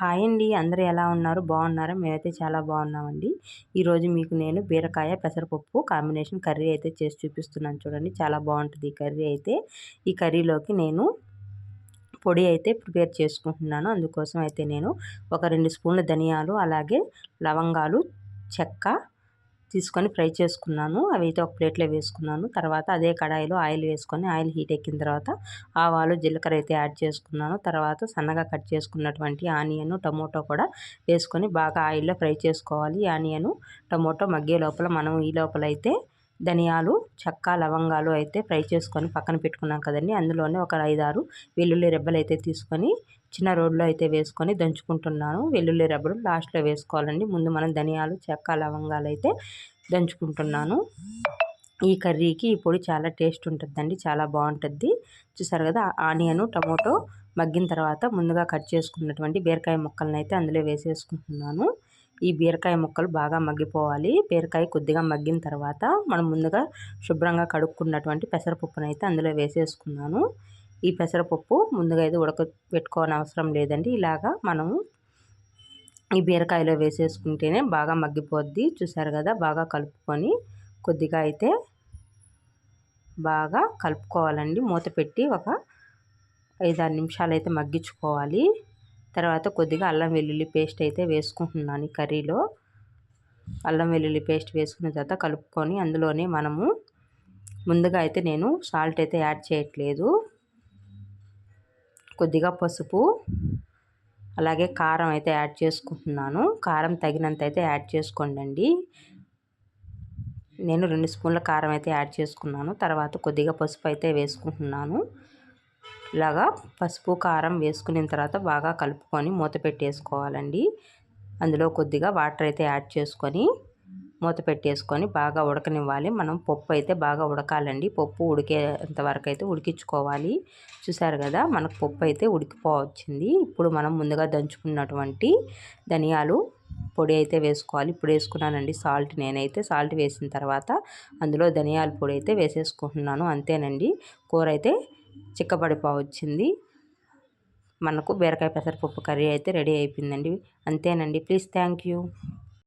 Hi అండి. అందరూ ఎలా ఉన్నారు? బాగున్నారా? మేమైతే చాలా బాగున్నామండి. ఈరోజు మీకు నేను బీరకాయ పెసరపప్పు కాంబినేషన్ కర్రీ అయితే చేసి చూపిస్తున్నాను చూడండి. చాలా బాగుంటుంది ఈ కర్రీ అయితే. ఈ కర్రీలోకి నేను పొడి అయితే ప్రిపేర్ చేసుకుంటున్నాను. అందుకోసం అయితే నేను ఒక రెండు స్పూన్ల ధనియాలు అలాగే లవంగాలు చెక్క తీసుకొని ఫ్రై చేసుకున్నాను. అవి అయితే ఒక ప్లేట్లో వేసుకున్నాను. తర్వాత అదే కడాయిలో ఆయిల్ వేసుకొని ఆయిల్ హీట్ ఎక్కిన తర్వాత ఆవాలు జీలకర్ర అయితే యాడ్ చేసుకున్నాను. తర్వాత సన్నగా కట్ చేసుకున్నటువంటి ఆనియన్ టమోటో కూడా వేసుకొని బాగా ఆయిల్లో ఫ్రై చేసుకోవాలి. ఆనియన్ టమోటో మగ్గే లోపల మనం ఈ లోపల అయితే ధనియాలు చెక్క లవంగాలు అయితే ఫ్రై చేసుకొని పక్కన పెట్టుకున్నాం కదండి. అందులోనే ఒక ఐదారు వెల్లుల్లి రెబ్బలు అయితే తీసుకొని చిన్న రోడ్లో అయితే వేసుకొని దంచుకుంటున్నాను. వెల్లుల్లి రెబ్బలు లాస్ట్లో వేసుకోవాలండి. ముందు మనం ధనియాలు చెక్క లవంగాలు అయితే దంచుకుంటున్నాను. ఈ కర్రీకి ఈ పొడి చాలా టేస్ట్ ఉంటుందండి. చాలా బాగుంటుంది. చూసారు కదా ఆనియను టమోటో మగ్గిన తర్వాత ముందుగా కట్ చేసుకున్నటువంటి బీరకాయ ముక్కలను అయితే అందులో వేసేసుకుంటున్నాను. ఈ బీరకాయ ముక్కలు బాగా మగ్గిపోవాలి. బీరకాయ కొద్దిగా మగ్గిన తర్వాత మనం ముందుగా శుభ్రంగా కడుక్కున్నటువంటి పెసరపప్పును అయితే అందులో వేసేసుకున్నాను. ఈ పెసరపప్పు ముందుగా అయితే ఉడక పెట్టుకోని అవసరం లేదండి. ఇలాగా మనము ఈ బీరకాయలో వేసేసుకుంటేనే బాగా మగ్గిపోద్ది. చూసారు కదా బాగా కలుపుకొని కొద్దిగా అయితే బాగా కలుపుకోవాలండి. మూత పెట్టి ఒక ఐదారు నిమిషాలు అయితే మగ్గించుకోవాలి. తర్వాత కొద్దిగా అల్లం వెల్లుల్లి పేస్ట్ అయితే వేసుకుంటున్నాను ఈ కర్రీలో. అల్లం వెల్లుల్లి పేస్ట్ వేసుకున్న తర్వాత కలుపుకొని అందులోనే మనము ముందుగా అయితే నేను సాల్ట్ అయితే యాడ్ చేయట్లేదు. కొద్దిగా పసుపు అలాగే కారం అయితే యాడ్ చేసుకుంటున్నాను. కారం తగినంత అయితే యాడ్ చేసుకోండి నేను రెండు స్పూన్ల కారం అయితే యాడ్ చేసుకున్నాను. తర్వాత కొద్దిగా పసుపు అయితే వేసుకుంటున్నాను. ఇలాగా పసుపు కారం వేసుకున్న తర్వాత బాగా కలుపుకొని మూత పెట్టేసుకోవాలండి. అందులో కొద్దిగా వాటర్ అయితే యాడ్ చేసుకొని మూత పెట్టేసుకొని బాగా ఉడకనివ్వాలి. మనం పప్పు అయితే బాగా ఉడకాలండి. పప్పు ఉడికేంత వరకు అయితే ఉడికించుకోవాలి. చూసారు కదా మనకు పప్పు అయితే ఉడికిపోవచ్చింది ఇప్పుడు మనం ముందుగా దంచుకున్నటువంటి ధనియాలు పొడి అయితే వేసుకోవాలి. ఇప్పుడు వేసుకున్నానండి సాల్ట్ నేనైతే. సాల్ట్ వేసిన తర్వాత అందులో ధనియాల పొడి అయితే వేసేసుకుంటున్నాను. అంతేనండి. కూర అయితే చిక్కబడిపోవచ్చింది మనకు బీరకాయ పెసరపప్పు కర్రీ అయితే రెడీ అయిపోయిందండి. అంతేనండి. Please thank you.